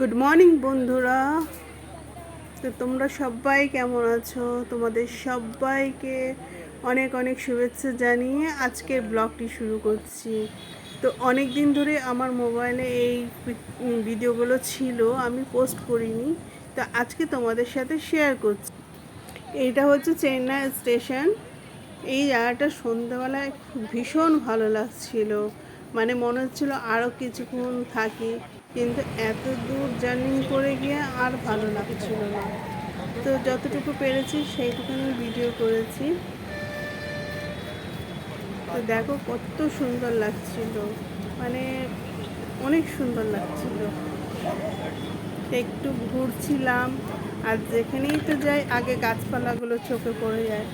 Good morning বন্ধুরা। তো তোমরা সবাই কেমন আছো? তোমাদের সবাইকে অনেক অনেক শুভেচ্ছা জানিয়ে আজকের ব্লগটি শুরু করছি। তো অনেক দিন ধরে আমার মোবাইলে এই ভিডিওগুলো ছিল, আমি পোস্ট করিনি। তো আজকে তোমাদের সাথে শেয়ার করছি। এটা হচ্ছে চেন্নাই স্টেশন। এই জায়গাটা সন্ধ্যাবেলায় ভীষণ ভালো লাগছিল। মানে মনে হচ্ছিল আরও কিছুক্ষণ থাকি। কিন্তু এত দূর জার্নি করে গিয়ে আর ভালো লাগছিল না। তো যতটুকু পেরেছি সেইটুকু আমি ভিডিও করেছি। তো দেখো কত সুন্দর লাগছিল। মানে অনেক সুন্দর লাগছিল। একটু ঘুরছিলাম আর যেখানেই তো যাই, আগে গাছপালাগুলো চোখে পড়ে যায়।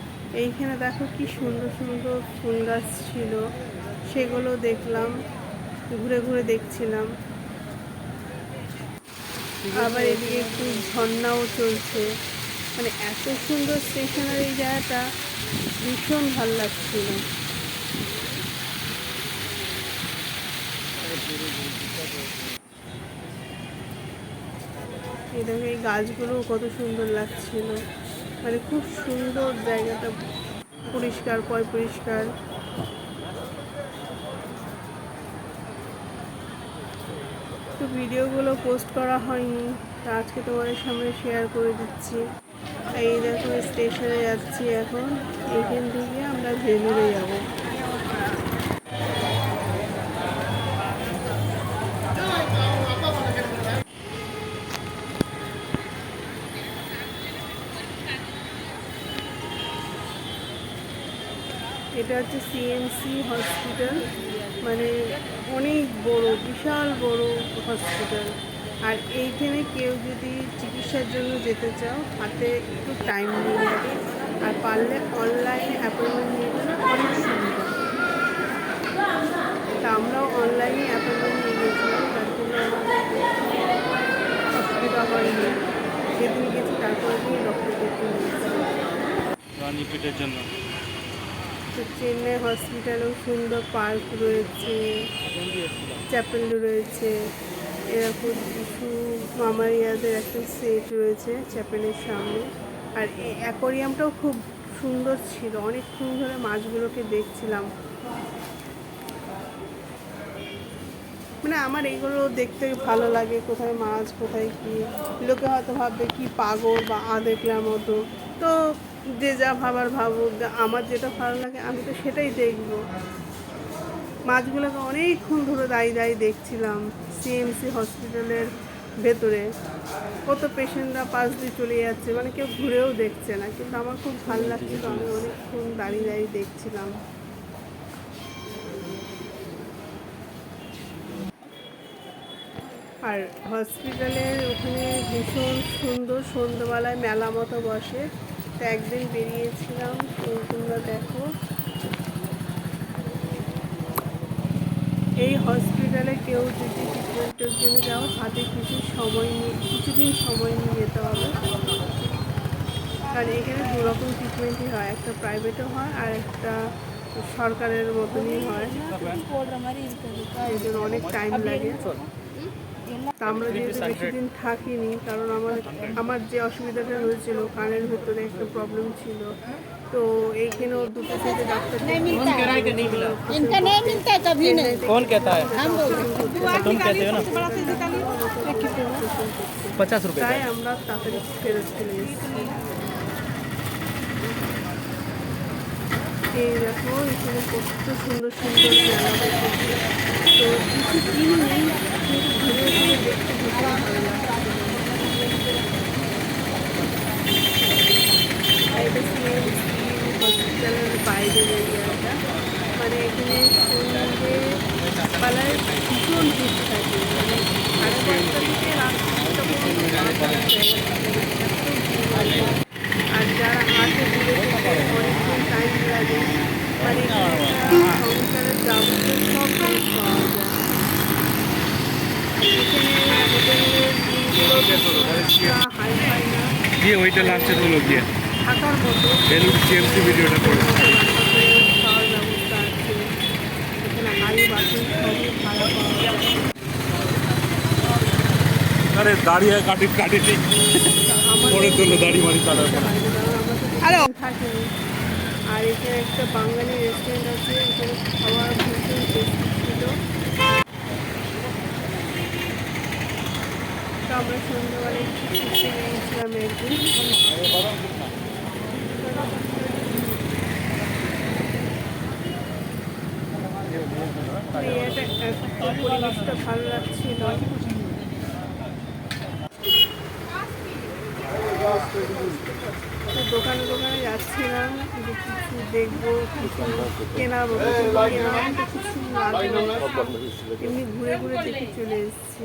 এইখানে দেখো কি সুন্দর সুন্দর ফুল গাছ ছিল। সেগুলো দেখলাম, ঘুরে ঘুরে দেখছিলাম। আবার এদিকে একটু ঝর্ণাও চলছে। মানে এত সুন্দর স্টেশনারি জায়গাটা ভীষণ ভালো লাগছিল। এই দেখো এই গাছগুলোও কত সুন্দর লাগছিল। মানে খুব সুন্দর জায়গাটা। পরিষ্কার পয় পরিষ্কার। ভিডিওগুলো পোস্ট করা হয়নি। তা আজকে তোমাদের সামনে শেয়ার করে দিচ্ছি। এই দেখো স্টেশনে যাচ্ছি এখন। এখান থেকে আমরা ভেলুরে যাব। এটা হচ্ছে সিএমসি হসপিটাল মানে অনেক বড়, বিশাল বড় হসপিটাল আর এইখানে কেউ যদি চিকিৎসার জন্য যেতে চাও, হাতে একটু টাইম নিয়ে যাবে আর পারলে অনলাইনে অ্যাপয়েন্টমেন্ট নিয়ে গেলে অনেক সুবিধা। তা আমরাও অনলাইনে অ্যাপয়েন্টমেন্ট নিয়ে গেছিলাম তার জন্য আমাদের অসুবিধা হয়নি। যেদিন গেছি, তারপরে দিয়ে ডক্টর দেখতে নিয়েছি রানীপেটের জন্য। তো চেন্নাই হসপিটালেও সুন্দর পার্ক রয়েছে, চ্যাপেল রয়েছে, এরকম কিছু মামারিয়াদের একটা সেট রয়েছে চ্যাপেলের সামনে। আর অ্যাকোরিয়ামটাও খুব সুন্দর ছিল, অনেকক্ষণ ধরে মাছগুলোকে দেখছিলাম। মানে আমার এগুলো দেখতে ভালো লাগে, কোথায় মাছ, কোথায় কি। লোকে হয়তো ভাববে কি পাগল বা আদেকলার মতো। তো যে যা ভাবার ভাবুক আমার যেটা ভালো লাগে, আমি তো সেটাই দেখব। মাছগুলোকে অনেকক্ষণ ধরে দাঁড়িয়ে দাঁড়িয়ে দেখছিলাম সিএমসি হসপিটালের ভেতরে। কত পেশেন্টরা পাশ দিয়ে চলে যাচ্ছে মানে কেউ ঘুরেও দেখছে না, কিন্তু আমার খুব ভালো লাগছিল, আমি অনেকক্ষণ দাঁড়িয়ে দাঁড়িয়ে দেখছিলাম। আর হসপিটালের ওখানে ভীষণ সুন্দর সন্ধ্যেবেলায় মেলা মতো বসে। তো একদিন বেরিয়েছিলাম তো তোমরা দেখো। এই হসপিটালে কেউ যদি ট্রিটমেন্টের জন্য যাও হাতে কিছু সময় নিয়ে কিছুদিন সময় নিয়ে যেতে হবে। কারণ এখানে দু রকম ট্রিটমেন্টই হয় একটা প্রাইভেটও হয় আর একটা সরকারের মতনই হয়। জন্য অনেক টাইম লাগে। তা আমরা যেহেতু বেশি দিন থাকিনি কারণ আমার আমার যে অসুবিধাটা হয়েছিল কানের ভেতরে একটা প্রবলেম ছিল তো এইখানেও দুটো থেকে ডাক্তার इनका नहीं मिलता है कभी नहीं कौन कहता है हम लोग तुम कहते हो ना पचास रुपए তাই আমরা তাড়াতাড়ি ফেরত চলে এসেছি এই দেখো, এখানে কত সুন্দর সুন্দর মেলা বসেছে তো কিছু কিনিনি কিন্তু ঘুরে ঘুরে দেখতে ভীষণ ভালো লাগছে আর এটা সিএমসি হসপিটালের বাইরের এরিয়াটা মানে এখানে সন্ধ্যে বেলায় ভীষণ ভিড় থাকে। মানে সাড়ে পাঁচটা থেকে রাত সাতটা পর্যন্ত পাঁচটা জায়গা থাকে না, এত ভিড় হয়। আর যারা আসে দূরে থেকে অনেকক্ষণ টাইম লাগে মানে সংসারের যাবতীয় সব জিনিস পাওয়া যায় দিয়ে ওইটা লাস্টে তোলো গিয়ে। থাকার মতো বেলুন সিএমসি ভিডিওটা করে। আরে দাঁড়িয়ে কাটি কাটিনি পরে তোলো দাড়ি মারি কাটার হ্যালো আর এখানে একটা বাঙালি রেস্টুরেন্ট আছে, এখানে খাবার ভীষণ ছিল। তো আমরা সন্ধ্যাবেলা একটু ঘুরতে গিয়েছিলাম একদিন। পরিবেশটা ভালো লাগছিল। দোকানে দোকানে যাচ্ছিলাম যে কিছু দেখব কিছু কেনাবো কিছু কেনাবো তো কিছু লাগল এমনি ঘুরে ঘুরে দেখে চলে এসেছি।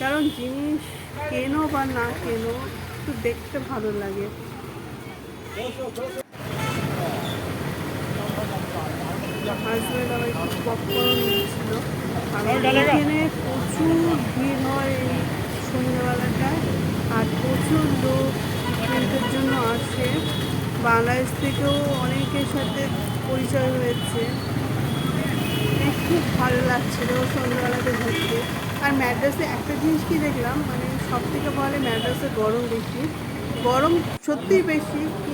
কারণ জিনিস কেনো বা না কেনো একটু দেখতে ভালো লাগে। হাজব্যান্ড আবার একটু পপকর্ন নিয়েছিল আর এখানে প্রচুর ভিড় হয়। এই সন্ধ্যেবেলাটায় আর প্রচুর লোক ইভেন্টের জন্য আসে। বাংলাদেশ থেকেও অনেকের সাথে পরিচয় হয়েছে। খুব ভালো লাগছিল সন্ধ্যাবেলাতে ঘুরতে। আর ম্যাড্রাসে একটা জিনিস কি দেখলাম? মানে সব থেকে ভালো ম্যাড্রাসে গরম বেশি। গরম সত্যিই বেশি।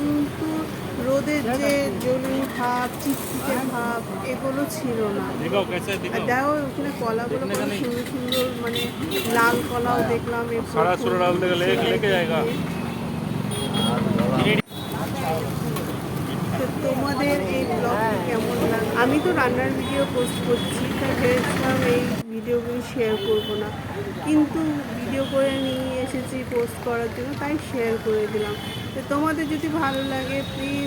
রোদের যে জ্বলুনি ভাব চিটচিটে ভাব এগুলো ছিল না। দেখো ওখানে কলাগুলো কত সুন্দর সুন্দর মানে লাল কলাও দেখলাম তোমাদের এই ব্লগটি কেমন লাগে আমি তো রান্নার ভিডিও পোস্ট করছি তাই ভেবেছিলাম এই ভিডিওগুলি শেয়ার করব না। কিন্তু ভিডিও করে নিয়ে এসেছি পোস্ট করার জন্য তাই শেয়ার করে দিলাম। তো তোমাদের যদি ভালো লাগে প্লিজ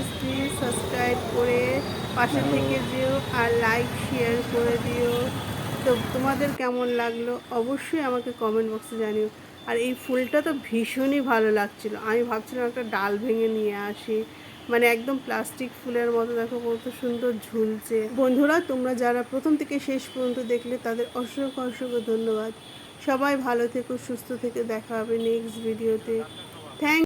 সাবস্ক্রাইব করে পাশে থেকে যেও আর লাইক শেয়ার করে দিও। তো তোমাদের কেমন লাগল? অবশ্যই আমাকে কমেন্ট বক্সে জানিও। আর এই ফুলটা তো ভীষণই ভালো লাগছিল। আমি ভাবছিলাম একটা ডাল ভেঙে নিয়ে আসি। মানে একদম প্লাস্টিক ফুলের মতো দেখো কত সুন্দর ঝুলছে। বন্ধুরা তোমরা যারা প্রথম থেকে শেষ পর্যন্ত দেখলে তাদের অসংখ্য অসংখ্য ধন্যবাদ। সবাই ভালো থেকো সুস্থ থেকে। দেখা হবে নেক্সট ভিডিওতে থ্যাংক